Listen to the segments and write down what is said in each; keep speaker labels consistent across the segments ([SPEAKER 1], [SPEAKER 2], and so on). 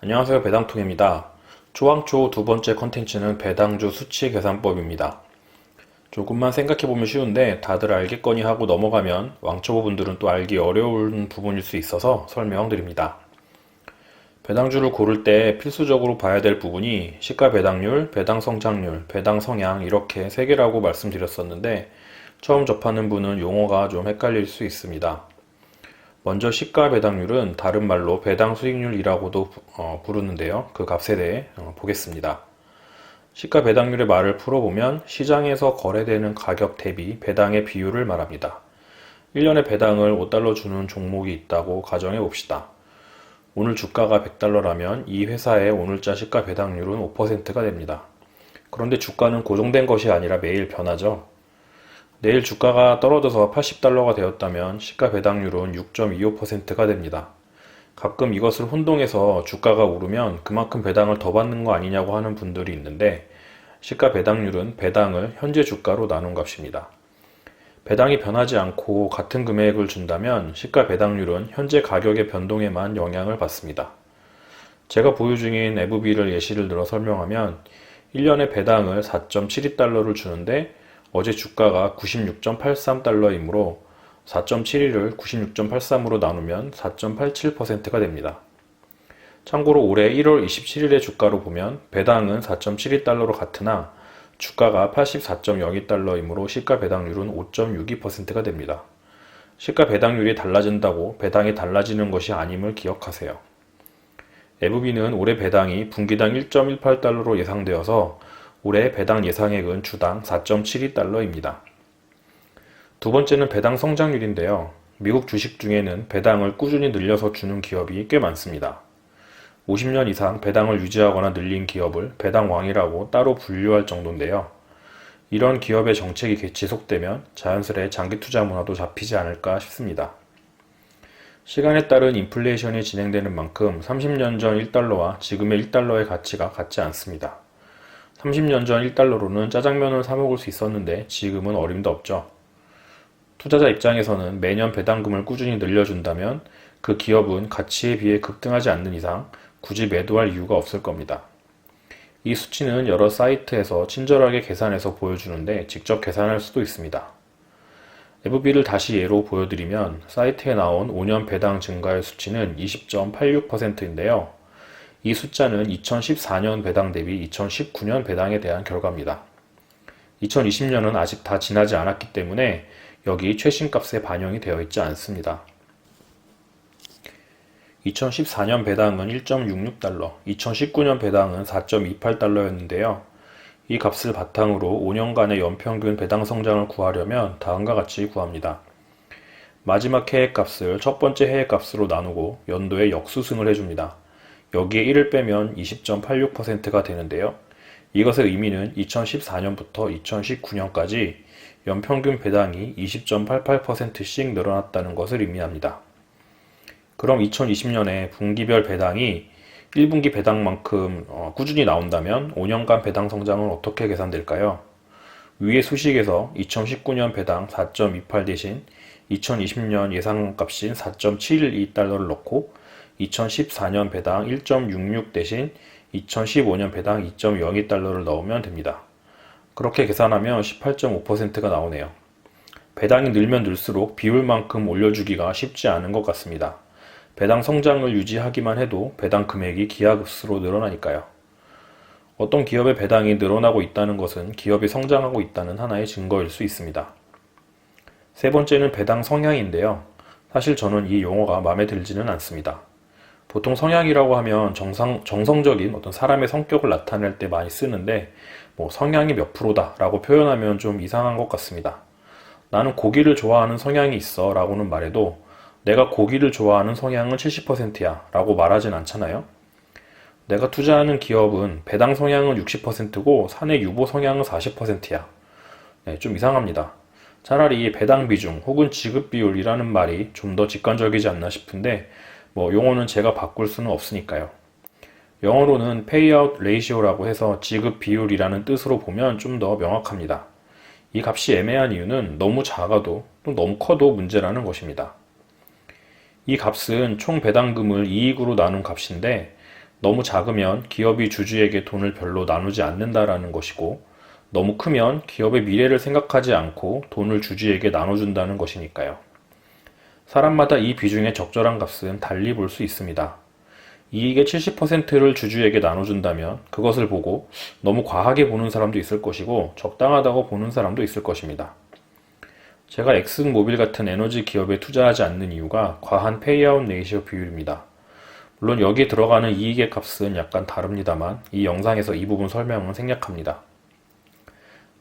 [SPEAKER 1] 안녕하세요 배당통입니다. 초황초 두 번째 컨텐츠는 배당주 수치 계산법입니다. 조금만 생각해보면 쉬운데 다들 알겠거니 하고 넘어가면 왕초보분들은 또 알기 어려운 부분일 수 있어서 설명드립니다. 배당주를 고를 때 필수적으로 봐야 될 부분이 시가 배당률, 배당 성장률, 배당 성향 이렇게 세 개라고 말씀드렸었는데 처음 접하는 분은 용어가 좀 헷갈릴 수 있습니다. 먼저 시가 배당률은 다른 말로 배당 수익률이라고도 어, 부르는데요. 그 값에 대해 어, 보겠습니다. 시가 배당률의 말을 풀어보면 시장에서 거래되는 가격 대비 배당의 비율을 말합니다. 1년에 배당을 5달러 주는 종목이 있다고 가정해 봅시다. 오늘 주가가 100달러라면 이 회사의 오늘자 시가 배당률은 5%가 됩니다. 그런데 주가는 고정된 것이 아니라 매일 변하죠. 내일 주가가 떨어져서 80달러가 되었다면 시가 배당률은 6.25%가 됩니다. 가끔 이것을 혼동해서 주가가 오르면 그만큼 배당을 더 받는 거 아니냐고 하는 분들이 있는데 시가 배당률은 배당을 현재 주가로 나눈 값입니다. 배당이 변하지 않고 같은 금액을 준다면 시가 배당률은 현재 가격의 변동에만 영향을 받습니다. 제가 보유 중인 FB를 예시를 들어 설명하면 1년에 배당을 4.72달러를 주는데 어제 주가가 96.83달러이므로 4.72를 96.83으로 나누면 4.87%가 됩니다. 참고로 올해 1월 27일의 주가로 보면 배당은 4.72달러로 같으나 주가가 84.02달러이므로 시가 배당률은 5.62%가 됩니다. 시가 배당률이 달라진다고 배당이 달라지는 것이 아님을 기억하세요. FB는 올해 배당이 분기당 1.18달러로 예상되어서 올해 배당 예상액은 주당 4.72달러입니다. 두 번째는 배당 성장률인데요. 미국 주식 중에는 배당을 꾸준히 늘려서 주는 기업이 꽤 많습니다. 50년 이상 배당을 유지하거나 늘린 기업을 배당왕이라고 따로 분류할 정도인데요. 이런 기업의 정책이 지속되면 자연스레 장기 투자 문화도 잡히지 않을까 싶습니다. 시간에 따른 인플레이션이 진행되는 만큼 30년 전 1달러와 지금의 1달러의 가치가 같지 않습니다. 30년 전 1달러로는 짜장면을 사 먹을 수 있었는데 지금은 어림도 없죠. 투자자 입장에서는 매년 배당금을 꾸준히 늘려준다면 그 기업은 가치에 비해 급등하지 않는 이상 굳이 매도할 이유가 없을 겁니다. 이 수치는 여러 사이트에서 친절하게 계산해서 보여주는데 직접 계산할 수도 있습니다. FB를 다시 예로 보여드리면 사이트에 나온 5년 배당 증가의 수치는 20.86%인데요. 이 숫자는 2014년 배당 대비 2019년 배당에 대한 결과입니다. 2020년은 아직 다 지나지 않았기 때문에 여기 최신값에 반영이 되어 있지 않습니다. 2014년 배당은 1.66달러, 2019년 배당은 4.28달러였는데요. 이 값을 바탕으로 5년간의 연평균 배당 성장을 구하려면 다음과 같이 구합니다. 마지막 해액 값을 첫 번째 해액 값으로 나누고 연도에 역수승을 해줍니다. 여기에 1을 빼면 20.86%가 되는데요. 이것의 의미는 2014년부터 2019년까지 연평균 배당이 20.88%씩 늘어났다는 것을 의미합니다. 그럼 2020년에 분기별 배당이 1분기 배당만큼 어, 꾸준히 나온다면 5년간 배당 성장은 어떻게 계산될까요? 위의 수식에서 2019년 배당 4.28 대신 2020년 예상값인 4.72달러를 넣고 2014년 배당 1.66 대신 2015년 배당 2.02달러를 넣으면 됩니다. 그렇게 계산하면 18.5%가 나오네요. 배당이 늘면 늘수록 비율만큼 올려주기가 쉽지 않은 것 같습니다. 배당 성장을 유지하기만 해도 배당 금액이 기하급수로 늘어나니까요. 어떤 기업의 배당이 늘어나고 있다는 것은 기업이 성장하고 있다는 하나의 증거일 수 있습니다. 세 번째는 배당 성향인데요. 사실 저는 이 용어가 마음에 들지는 않습니다. 보통 성향이라고 하면 정상, 정성적인 어떤 사람의 성격을 나타낼 때 많이 쓰는데, 뭐 성향이 몇 프로다 라고 표현하면 좀 이상한 것 같습니다. 나는 고기를 좋아하는 성향이 있어 라고는 말해도 내가 고기를 좋아하는 성향은 70%야 라고 말하진 않잖아요. 내가 투자하는 기업은 배당 성향은 60%고 사내 유보 성향은 40%야. 네, 좀 이상합니다. 차라리 배당 비중 혹은 지급 비율이라는 말이 좀 더 직관적이지 않나 싶은데 뭐 용어는 제가 바꿀 수는 없으니까요. 영어로는 payout ratio라고 해서 지급 비율이라는 뜻으로 보면 좀 더 명확합니다. 이 값이 애매한 이유는 너무 작아도 또 너무 커도 문제라는 것입니다. 이 값은 총 배당금을 이익으로 나눈 값인데 너무 작으면 기업이 주주에게 돈을 별로 나누지 않는다라는 것이고, 너무 크면 기업의 미래를 생각하지 않고 돈을 주주에게 나눠준다는 것이니까요. 사람마다 이 비중의 적절한 값은 달리 볼 수 있습니다. 이익의 70%를 주주에게 나눠준다면 그것을 보고 너무 과하게 보는 사람도 있을 것이고 적당하다고 보는 사람도 있을 것입니다. 제가 엑슨모빌 같은 에너지 기업에 투자하지 않는 이유가 과한 페이아웃 레이시오 비율입니다. 물론 여기에 들어가는 이익의 값은 약간 다릅니다만 이 영상에서 이 부분 설명은 생략합니다.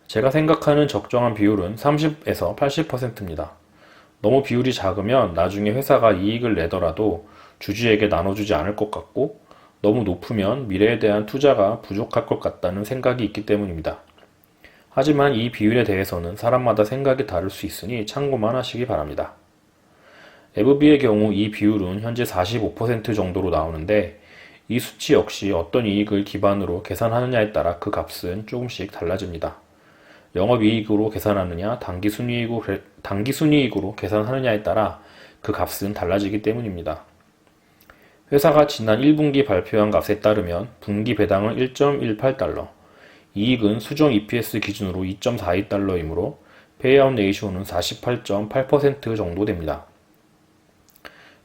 [SPEAKER 1] 제가 생각하는 적정한 비율은 30에서 80%입니다. 너무 비율이 작으면 나중에 회사가 이익을 내더라도 주주에게 나눠주지 않을 것 같고 너무 높으면 미래에 대한 투자가 부족할 것 같다는 생각이 있기 때문입니다. 하지만 이 비율에 대해서는 사람마다 생각이 다를 수 있으니 참고만 하시기 바랍니다. FB의 경우 이 비율은 현재 45% 정도로 나오는데 이 수치 역시 어떤 이익을 기반으로 계산하느냐에 따라 그 값은 조금씩 달라집니다. 영업이익으로 계산하느냐, 단기순이익으로, 단기순이익으로 계산하느냐에 따라 그 값은 달라지기 때문입니다. 회사가 지난 1분기 발표한 값에 따르면 분기 배당은 1.18달러, 이익은 수정 EPS 기준으로 2.42달러이므로 페이아웃 레이시오는 48.8% 정도 됩니다.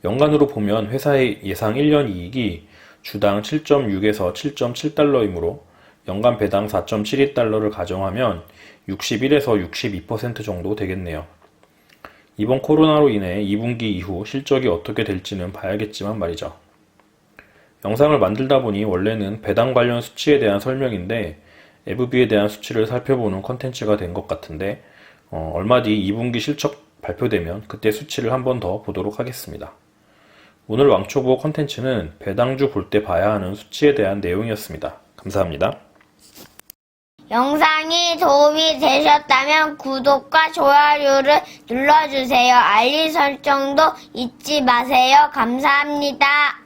[SPEAKER 1] 연간으로 보면 회사의 예상 1년 이익이 주당 7.6에서 7.7달러이므로 연간 배당 4.72달러를 가정하면 61에서 62% 정도 되겠네요. 이번 코로나로 인해 2분기 이후 실적이 어떻게 될지는 봐야겠지만 말이죠. 영상을 만들다 보니 원래는 배당 관련 수치에 대한 설명인데 FB에 대한 수치를 살펴보는 컨텐츠가 된 것 같은데 어, 얼마 뒤 2분기 실적 발표되면 그때 수치를 한 번 더 보도록 하겠습니다. 오늘 왕초보 컨텐츠는 배당주 볼 때 봐야 하는 수치에 대한 내용이었습니다. 감사합니다.
[SPEAKER 2] 영상이 도움이 되셨다면 구독과 좋아요를 눌러주세요. 알림 설정도 잊지 마세요. 감사합니다.